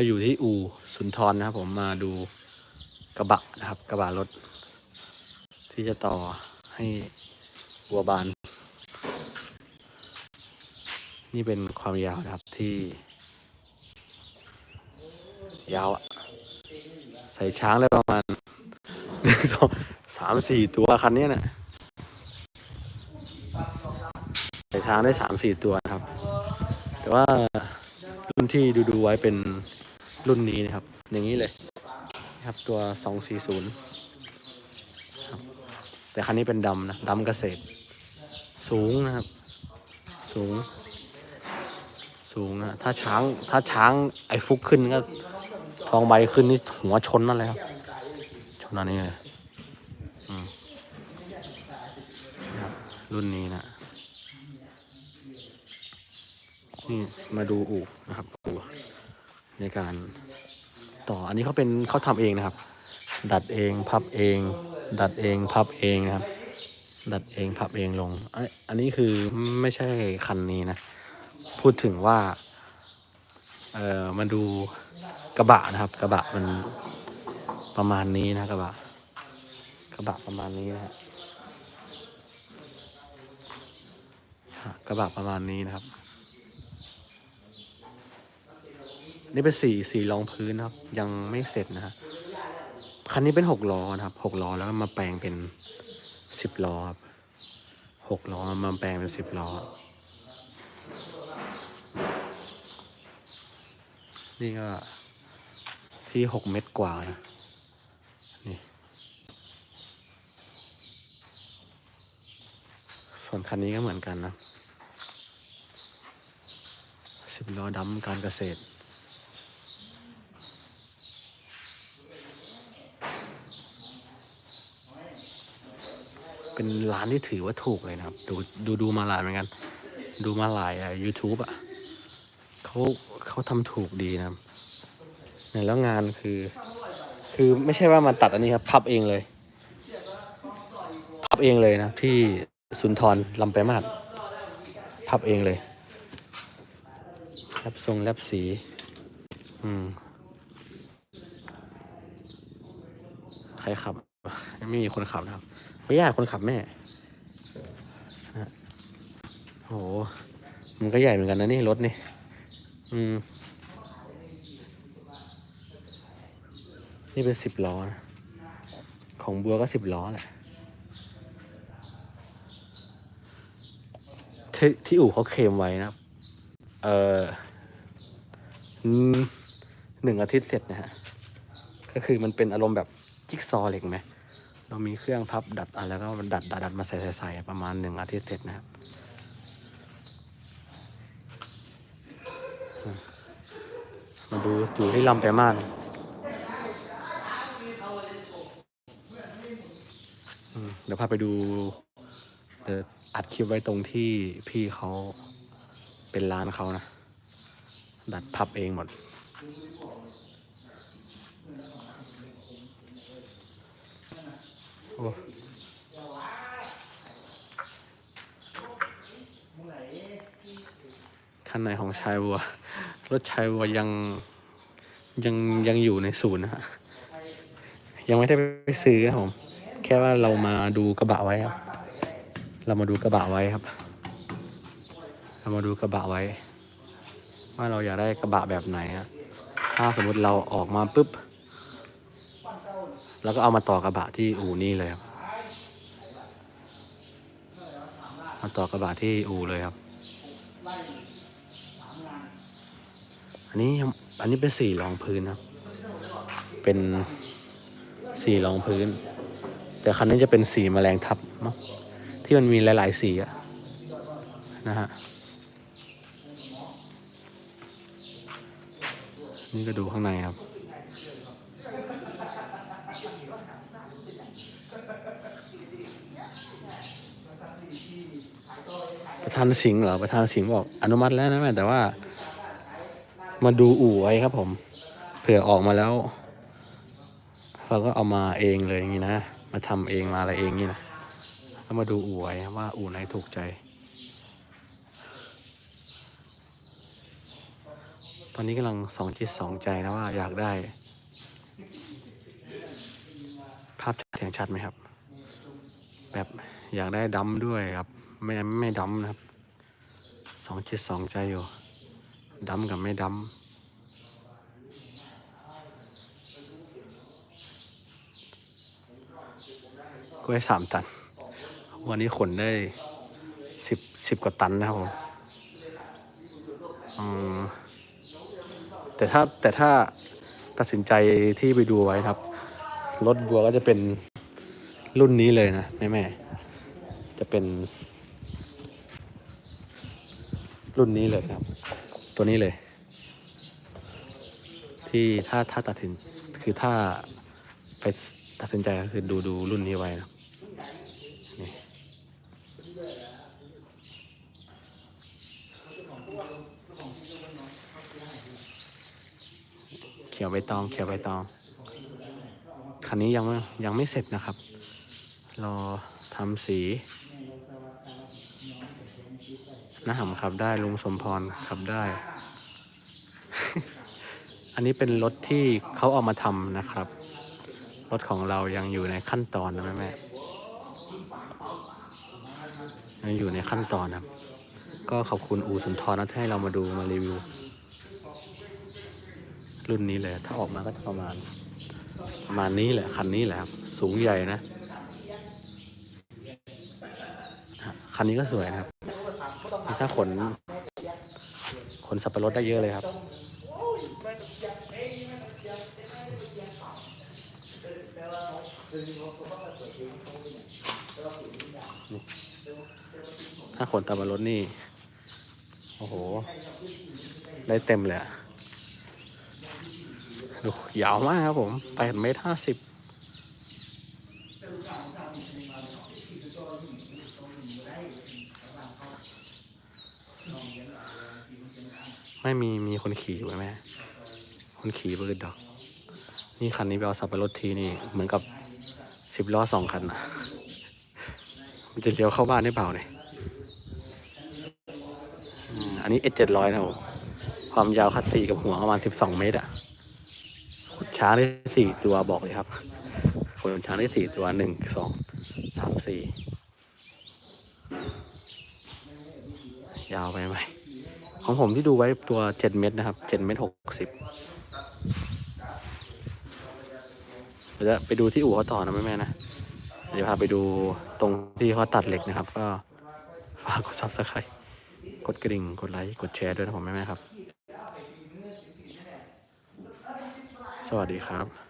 เราอยู่ที่อู่สุนทรนะครับ ผมมาดูกระบะนะครับ กระบะรถ ที่จะต่อให้วัวบาน นี่เป็นความยาวนะครับที่ ยาวอะใส่ช้างได้ประมาณหนึ่งสองสามสี่ตัวคันนี้นะใส่ช้างได้สามสี่ตัวนะครับ แต่ว่ารุ่นที่ดูดูไว้เป็น รุ่นนี้นะครับ อย่างนี้เลยนะครับตัวสองสี่ศูนย์แต่คันนี้เป็นดำนะดำเกษตร สูงนะครับ สูง สูงนะถ้าช้างถ้าช้างไอ้ฟุกขึ้นก็ทองใบขึ้นนี่หัวชนนั่นเลยครับ ชนอันนี้เลยนะครับรุ่นนี้นะนี่มาดูอู่นะครับอู่ ในการต่ออันนี้เขาเป็นเขาทำเองนะครับ ดัดเองพับเอง ดัดเองพับเองนะครับ ดัดเองพับเองลงอันอันนี้คือไม่ใช่คันนี้นะ พูดถึงว่าเออมาดูกระบะนะครับ กระบะมันประมาณนี้นะกระบะกระบะประมาณนี้นะฮะกระบะประมาณนี้นะครับ นี่เป็นสีสีรองพื้นนะครับ ยังไม่เสร็จนะฮะคันนี้เป็นหกล้อนะครับหกล้อแล้วมาแปลงเป็นสิบล้อครับหกล้อมาแปลงเป็นสิบล้อ นี่ก็ที่หกเมตรกว่านะนี่ส่วนคันนี้ก็เหมือนกันนะสิบล้อดำการเกษตร เป็นร้านที่ถือว่าถูกเลยนะครับ ดูดูดูมาหลายเหมือนกัน ดูมาหลายอะ YouTube อะเขาเขาทำถูกดีนะครับเนี่ยแล้วงานคือ คือไม่ใช่ว่ามาตัดอันนี้ครับพับเองเลยพับเองเลยนะ ที่สุนทรลำไปมากพับเองเลยแลบทรงแลบสี อืมใครขับ ไม่มีคนขับนะครับ ไม่ยากคนขับแม่โห มันก็ใหญ่เหมือนกันนะนี่รถนี่ อืม นี่เป็นสิบล้อนะ ของบัวก็สิบล้อแหละ ที่ที่อู่เขาเคลมไว้นะ เออหนึ่งอาทิตย์เสร็จนะฮะ ก็คือมันเป็นอารมณ์แบบจิ๊กซอว์เหล็กไหม เรามีเครื่องพับดัดอะไรแล้วก็ดัดดัดดัดมาใส่ใส่ประมาณหนึ่งอาทิตย์เสร็จนะครับมาดูอยู่ที่ลำไปมานเดี๋ยวพาไปดูเดี๋ยวอัดคลิปไว้ตรงที่พี่เขาเป็นร้านเขานะ ดัดพับเองหมด โอ้ คันไหนของชายวัว รถชายวัวยังยังยังอยู่ในศูนย์นะฮะ ยังไม่ได้ไปซื้อครับผม แค่ว่าเรามาดูกระบะไว้ครับ เรามาดูกระบะไว้ครับ เรามาดูกระบะไว้ ว่าเราอยากได้กระบะแบบไหนอะถ้าสมมติเราออกมาปุ๊บ แล้วก็เอามาต่อกระบะที่อู่นี่เลยครับมาต่อกระบะที่อู่เลยครับ อันนี้อันนี้เป็นสีรองพื้นครับ เป็นสีรองพื้น แต่คันนี้จะเป็นสีแมลงทับมั้งที่มันมีหลาย ๆ สีอะนะฮะนี่ก็ดูข้างในครับ ประธานสิงห์เหรอประธานสิงห์บอกอนุมัติแล้วนะแม่แต่ว่า มาดูอู่ไว้ครับผม เผื่อออกมาแล้ว เราก็เอามาเองเลยอย่างนี้นะมาทำเองมาอะไรเองนี่นะแล้วมาดูอู่ไว้ว่าอู่ไหนถูกใจ ตอนนี้กำลังสองจิตสองใจนะว่าอยากได้ ภาพเสียงชัดไหมครับ แบบอยากได้ดำด้วยครับ ไม่ไม่ดำนะครับสองจิตสองใจอยู่ดำกับไม่ดำกล้วยสามตัน วันนี้ขนได้สิบสิบกว่าตันนะครับผมแต่ถ้าแต่ถ้าตัดสินใจที่ไปดูไว้ครับรถบัวก็จะเป็นรุ่นนี้เลยนะแม่แม่จะเป็น รุ่นนี้เลยครับ ตัวนี้เลย ที่ถ้าถ้าตัดสินคือถ้าไปตัดสินใจก็คือดูดูรุ่นนี้ไว้นะนี่เขียวใบตองเขียวใบตองคันนี้ยังยังไม่เสร็จนะครับ รอทำสี น้าหำขับได้ลุงสมพรขับได้ อันนี้เป็นรถที่เขาเอามาทำนะครับ รถของเรายังอยู่ในขั้นตอนนะแม่แม่ยังอยู่ในขั้นตอนครับ ก็ขอบคุณอูสุนทรนะที่ให้เรามาดูมารีวิว รุ่นนี้เลย ถ้าออกมาก็จะประมาณประมาณนี้แหละคันนี้แหละครับ สูงใหญ่นะ คันนี้ก็สวยนะครับ ถ้าขน ขนสับปะรดได้เยอะเลยครับ ถ้าขนสับปะรดนี่ โอ้โห ได้เต็มเลยอะดูยาวมากครับผมแปดเมตรห้าสิบ ไม่มีมีคนขี่อยู่ไหมแม่คนขี่เบิร์ดดอก นี่คันนี้ไปเอาสับปะรดทีนี่ เหมือนกับสิบล้อสองคันนะมันจะเลี้ยวเข้าบ้านได้เปล่าเนี่ยอันนี้เอเจ็ดร้อยนะผมความยาวคัดสี่กับหัวประมาณสิบสองเมตรอะขนช้างได้สี่ตัวบอกเลยครับขนช้างได้สี่ตัวหนึ่งสองสามสี่ ยาวไปไหมของผมที่ดูไว้ตัวเจ็ดเม็ดนะครับเจ็ดเม็ดหกสิบเดี๋ยวจะไปดูที่อู่เขาต่อนะแม่แม่นะเดี๋ยวพาไปดูตรงที่เขาตัดเหล็กนะครับ ก็ฝากกดซับสไครต์กดกระดิ่ง กดไลค์กดแชร์ด้วยนะผมแม่แม่ครับ สวัสดีครับ